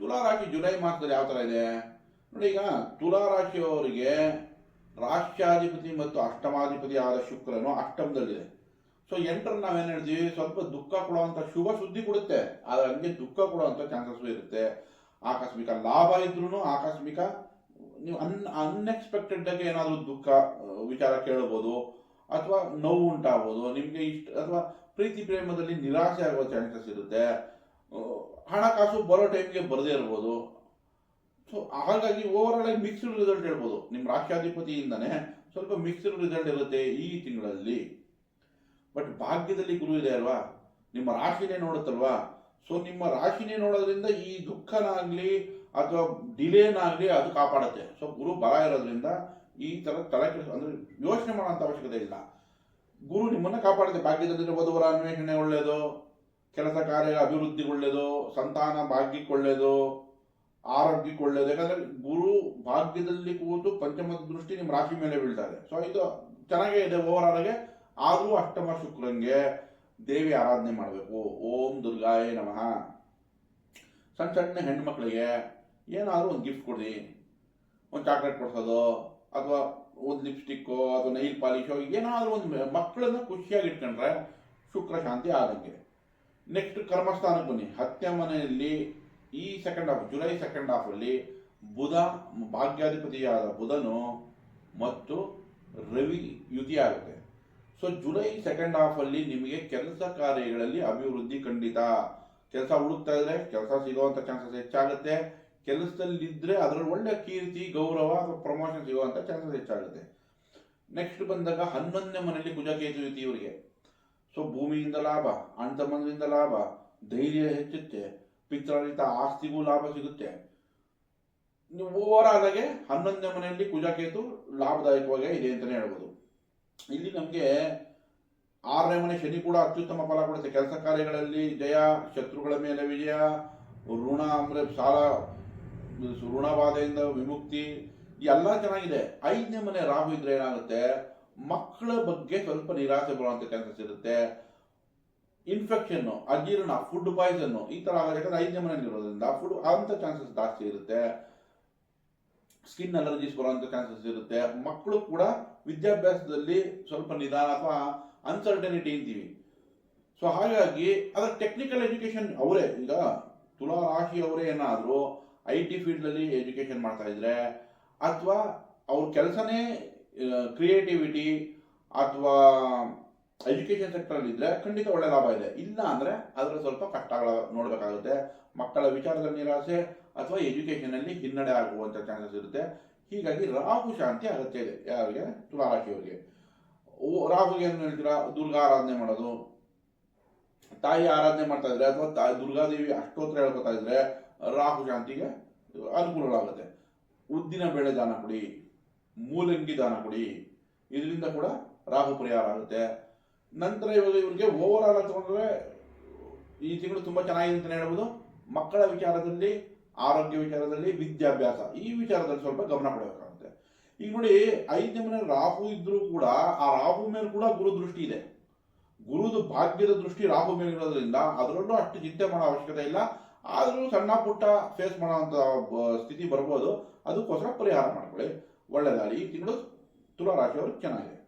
ತುಲಾ ರಾಶಿ ಜುಲೈ ಮಾಸದಲ್ಲಿ ಯಾವ ಥರ ಇದೆ? ನೋಡಿ ಈಗ ತುಲಾ ರಾಶಿಯವರಿಗೆ ರಾಷ್ಟ್ರಾಧಿಪತಿ ಮತ್ತು ಅಷ್ಟಮಾಧಿಪತಿ ಆದ ಶುಕ್ರನು ಅಷ್ಟಮದಲ್ಲಿದೆ. ಸೊ ಎಂಟರ್ ನಾವೇನು ಹೇಳ್ತೀವಿ? ಸ್ವಲ್ಪ ದುಃಖ ಕೊಡುವಂಥ ಶುಭ ಸುದ್ದಿ ಕೊಡುತ್ತೆ. ಆದರೆ ಹಂಗೆ ದುಃಖ ಕೊಡುವಂಥ ಚಾನ್ಸಸ್ ಇರುತ್ತೆ. ಆಕಸ್ಮಿಕ ಲಾಭ ಇದ್ರೂ ಆಕಸ್ಮಿಕ ನೀವು ಅನ್ ಅನ್ಎಕ್ಸ್ಪೆಕ್ಟೆಡ್ ಆಗಿ ಏನಾದರೂ ದುಃಖ ವಿಚಾರ ಕೇಳಬಹುದು ಅಥವಾ ನೋವು ಉಂಟಾಗ್ಬೋದು. ನಿಮಗೆ ಇಷ್ಟ, ಅಥವಾ ಪ್ರೀತಿ ಪ್ರೇಮದಲ್ಲಿ ನಿರಾಸೆ ಆಗುವ ಚಾನ್ಸಸ್ ಇರುತ್ತೆ. ಹಣಕಾಸು ಬರೋ ಟೈಮ್ಗೆ ಬರದೇ ಇರ್ಬೋದು. ಸೊ ಹಾಗಾಗಿ ಓವರ್ ಆಗಿ ಮಿಕ್ಸ್ಡ್ ರಿಸಲ್ಟ್ ಹೇಳ್ಬೋದು. ನಿಮ್ಮ ರಾಷ್ಟ್ರಾಧಿಪತಿಯಿಂದನೇ ಸ್ವಲ್ಪ ಮಿಕ್ಸ್ಡ್ ರಿಸಲ್ಟ್ ಇರುತ್ತೆ ಈ ತಿಂಗಳಲ್ಲಿ. ಬಟ್ ಭಾಗ್ಯದಲ್ಲಿ ಗುರು ಇದೆ ಅಲ್ವಾ? ನಿಮ್ಮ ರಾಶಿನೇ ನೋಡುತ್ತಲ್ವಾ? ಸೊ ನಿಮ್ಮ ರಾಶಿನೇ ನೋಡೋದ್ರಿಂದ ಈ ದುಃಖನಾಗ್ಲಿ ಅಥವಾ ಡಿಲೇನಾಗ್ಲಿ ಅದು ಕಾಪಾಡುತ್ತೆ. ಸೊ ಗುರು ಬಲ ಇರೋದ್ರಿಂದ ಈ ತರ ತಲೆ ಅಂದರೆ ಯೋಚನೆ ಮಾಡೋಂಥ ಅವಶ್ಯಕತೆ ಇಲ್ಲ. ಗುರು ನಿಮ್ಮನ್ನ ಕಾಪಾಡುತ್ತೆ. ಭಾಗ್ಯದಲ್ಲಿ ವಧುವರ ಅನ್ವೇಷಣೆ ಒಳ್ಳೆಯದು ಕೆಲಸ ಕಾರ್ಯ ಅಭಿವೃದ್ಧಿ ಒಳ್ಳೆಯದು ಸಂತಾನ ಆರೋಗ್ಯಕ್ಕೆ ಒಳ್ಳೆಯದು ಯಾಕಂದ್ರೆ ಗುರು ಭಾಗ್ಯದಲ್ಲಿ ಕೂತು ಪಂಚಮದ ದೃಷ್ಟಿ ನಿಮ್ಮ ರಾಶಿ ಮೇಲೆ ಬೀಳ್ತಾರೆ ಸೊ ಇದು ಚೆನ್ನಾಗೇ ಇದೆ ಓವರ್ ಆದರೂ ಅಷ್ಟಮ ಶುಕ್ರಂಗೆ ದೇವಿ ಆರಾಧನೆ ಮಾಡಬೇಕು. ಓಂ ದುರ್ಗಾಯ ನಮಃ. ಸಣ್ಣ ಸಣ್ಣ ಹೆಣ್ಮಕ್ಳಿಗೆ ಏನಾದರೂ ಒಂದು ಗಿಫ್ಟ್ ಕೊಡಿ. ಒಂದು ಚಾಕ್ಲೇಟ್ ಕೊಡ್ಸೋದು, ಅಥವಾ ಒಂದು ಲಿಪ್ಸ್ಟಿಕ್ಕು ಅಥವಾ ನೈಲ್ ಪಾಲಿಶೋ ಏನಾದರೂ ಒಂದು ಮಕ್ಕಳನ್ನ ಖುಷಿಯಾಗಿ ಇಟ್ಕೊಂಡ್ರೆ ಶುಕ್ರ ಶಾಂತಿ ಆದಂಗೆ. ನೆಕ್ಸ್ಟ್ ಕರ್ಮಸ್ಥಾನಕ್ಕೆ ಬನ್ನಿ. ಹತ್ತನೇ ಮನೆಯಲ್ಲಿ ಈ ಸೆಕೆಂಡ್ ಹಾಫ್ ಜುಲೈ ಸೆಕೆಂಡ್ ಹಾಫಲ್ಲಿ ಬುಧ ಭಾಗ್ಯಾಧಿಪತಿಯಾದ ಬುಧನು ಮತ್ತು ರವಿ ಯುತಿ ಆಗುತ್ತೆ ಸೊ ಜುಲೈ ಸೆಕೆಂಡ್ ಹಾಫಲ್ಲಿ ನಿಮಗೆ ಕೆಲಸ ಕಾರ್ಯಗಳಲ್ಲಿ ಅಭಿವೃದ್ಧಿ ಖಂಡಿತ. ಕೆಲಸ ಹುಡುಕ್ತಾ ಇದ್ರೆ ಕೆಲಸ ಸಿಗುವಂತ ಚಾನ್ಸಸ್ ಹೆಚ್ಚಾಗುತ್ತೆ. ಕೆಲಸದಲ್ಲಿದ್ದರೆ ಅದರಲ್ಲಿ ಒಳ್ಳೆ ಕೀರ್ತಿ, ಗೌರವ ಅಥವಾ ಪ್ರಮೋಷನ್ ಸಿಗುವಂತ ಚಾನ್ಸಸ್ ಹೆಚ್ಚಾಗುತ್ತೆ. ನೆಕ್ಸ್ಟ್ ಬಂದಾಗ ಹನ್ನೊಂದನೇ ಮನೆಯಲ್ಲಿ ಕುಜಕೇತು ಯುತಿ ಇವರಿಗೆ ಸೊ ಭೂಮಿಯಿಂದ ಲಾಭ ಅಣ್ಣ ಲಾಭ, ಧೈರ್ಯ ಹೆಚ್ಚುತ್ತೆ ಪಿತ್ರಾರ್ಜಿತ ಆಸ್ತಿಗೂ ಲಾಭ ಸಿಗುತ್ತೆ. ಓವರ್ ಆದಾಗೆ ಹನ್ನೊಂದನೇ ಮನೆಯಲ್ಲಿ ಕುಜಕೇತು ಲಾಭದಾಯಕವಾಗಿ ಇದೆ ಅಂತಲೇ ಹೇಳ್ಬೋದು. ಇಲ್ಲಿ ನಮಗೆ ಆರನೇ ಮನೆ ಶನಿ ಕೂಡ ಅತ್ಯುತ್ತಮ ಫಲ ಕೊಡುತ್ತೆ. ಕೆಲಸ ಕಾರ್ಯಗಳಲ್ಲಿ ಜಯ, ಶತ್ರುಗಳ ಮೇಲೆ ವಿಜಯ, ಋಣ ಅಂದರೆ ಸಾಲ, ಋಣಬಾಧೆಯಿಂದ ವಿಮುಕ್ತಿ, ಎಲ್ಲ ಚೆನ್ನಾಗಿದೆ. ಐದನೇ ಮನೆ ರಾಹು ಇದ್ರೆ ಏನಾಗುತ್ತೆ? ಮಕ್ಕಳ ಬಗ್ಗೆ ಸ್ವಲ್ಪ ನಿರಾಸೆ ಬರುವಂತ ಚಾನ್ಸಸ್ ಇರುತ್ತೆ. ಇನ್ಫೆಕ್ಷನ್ ಅಜೀರ್ಣ ಫುಡ್ ಪಾಯ್ಸನ್ ಈ ತರ ಆಗೋದು ಐದನೇ ಮನೆಯಲ್ಲಿ ಇರೋದ್ರಿಂದ ಫುಡ್ ಅಂತ ಚಾನ್ಸಸ್ ಜಾಸ್ತಿ ಇರುತ್ತೆ. ಸ್ಕಿನ್ ಅಲರ್ಜೀಸ್ ಬರುವಂತ ಚಾನ್ಸಸ್ ಇರುತ್ತೆ. ಮಕ್ಕಳು ಕೂಡ ವಿದ್ಯಾಭ್ಯಾಸದಲ್ಲಿ ಸ್ವಲ್ಪ ನಿಧಾನ ಅಥವಾ ಅನ್ಸರ್ಟನಿಟಿ ಅಂತೀವಿ. ಸೊ ಹಾಗಾಗಿ ಅದರ ಟೆಕ್ನಿಕಲ್ ಎಜುಕೇಶನ್ ಅವರೇ, ಈಗ ತುಲಾ ರಾಶಿ ಅವರೇ ಏನಾದರೂ ಐ ಟಿ ಫೀಲ್ಡಲ್ಲಿ ಎಜುಕೇಶನ್ ಮಾಡ್ತಾ ಇದ್ರೆ ಅಥವಾ ಅವ್ರ ಕೆಲಸನೇ ಕ್ರಿಯೇಟಿವಿಟಿ ಅಥವಾ ಎಜುಕೇಷನ್ ಸೆಕ್ಟರಲ್ಲಿ ಇದ್ದರೆ ಖಂಡಿತ ಒಳ್ಳೆ ಲಾಭ ಇದೆ. ಇಲ್ಲ ಅಂದರೆ ಅದರ ಸ್ವಲ್ಪ ಕಷ್ಟಗಳ ನೋಡಬೇಕಾಗುತ್ತೆ. ಮಕ್ಕಳ ವಿಚಾರದಲ್ಲಿ ನಿರಾಸೆ ಅಥವಾ ಎಜುಕೇಷನಲ್ಲಿ ಹಿನ್ನಡೆ ಆಗುವಂಥ ಚಾನ್ಸಸ್ ಇರುತ್ತೆ. ಹೀಗಾಗಿ ರಾಹು ಶಾಂತಿ ಅಗತ್ಯ ಇದೆ. ಯಾರಿಗೆ? ತುಲಾರಾಶಿಯವರಿಗೆ. ಓ- ರಾಹುಗೆ ಏನು ಹೇಳ್ತೀರಾ? ದುರ್ಗಾ ಆರಾಧನೆ ಮಾಡೋದು. ತಾಯಿ ಆರಾಧನೆ ಮಾಡ್ತಾ ಇದ್ರೆ ಅಥವಾ ತಾಯಿ ದುರ್ಗಾದೇವಿ ಅಷ್ಟೋತ್ರ ಹೇಳ್ಕೊತಾ ಇದ್ರೆ ರಾಹು ಶಾಂತಿಗೆ ಅನುಕೂಲವಾಗುತ್ತೆ ಉದ್ದಿನ ಬೇಳೆ ದಾನ ಕೊಡಿ. ಮೂಲಂಗಿ ದಾನ ಕೊಡಿ ಇದರಿಂದ ಕೂಡ ರಾಹು ಪರಿಹಾರ ಆಗುತ್ತೆ. ನಂತರ ಇವಾಗ ಇವರಿಗೆ ಓವರ್ ಆಲ್ ತಗೊಂಡ್ರೆ ಈ ತಿಂಗಳು ತುಂಬಾ ಚೆನ್ನಾಗಿದೆ ಅಂತ ಹೇಳ್ಬೋದು. ಮಕ್ಕಳ ವಿಚಾರದಲ್ಲಿ, ಆರೋಗ್ಯ ವಿಚಾರದಲ್ಲಿ, ವಿದ್ಯಾಭ್ಯಾಸ, ಈ ವಿಚಾರದಲ್ಲಿ ಸ್ವಲ್ಪ ಗಮನ ಕೊಡಬೇಕಾಗುತ್ತೆ. ಈಗ ನೋಡಿ, ಐದನೇ ಮನೆ ರಾಹು ಇದ್ರೂ ಕೂಡ ಆ ರಾಹು ಮೇಲೆ ಕೂಡ ಗುರು ದೃಷ್ಟಿ ಇದೆ. ಗುರುದು ಭಾಗ್ಯದ ದೃಷ್ಟಿ ರಾಹು ಮೇಲೆ ಇರೋದ್ರಿಂದ ಅದರಲ್ಲೂ ಅಷ್ಟು ಚಿಂತೆ ಮಾಡೋ ಅವಶ್ಯಕತೆ ಇಲ್ಲ. ಆದರೂ ಸಣ್ಣ ಪುಟ್ಟ ಫೇಸ್ ಮಾಡೋ ಸ್ಥಿತಿ ಬರ್ಬೋದು. ಅದಕ್ಕೋಸ್ಕರ ಪರಿಹಾರ ಮಾಡ್ಕೊಳ್ಳಿ. ಒಳ್ಳೆದಾಗಲಿ. ಈ ತಿಂಗಳು ತುಲಾ ರಾಶಿಯವರು ಚೆನ್ನಾಗಿದೆ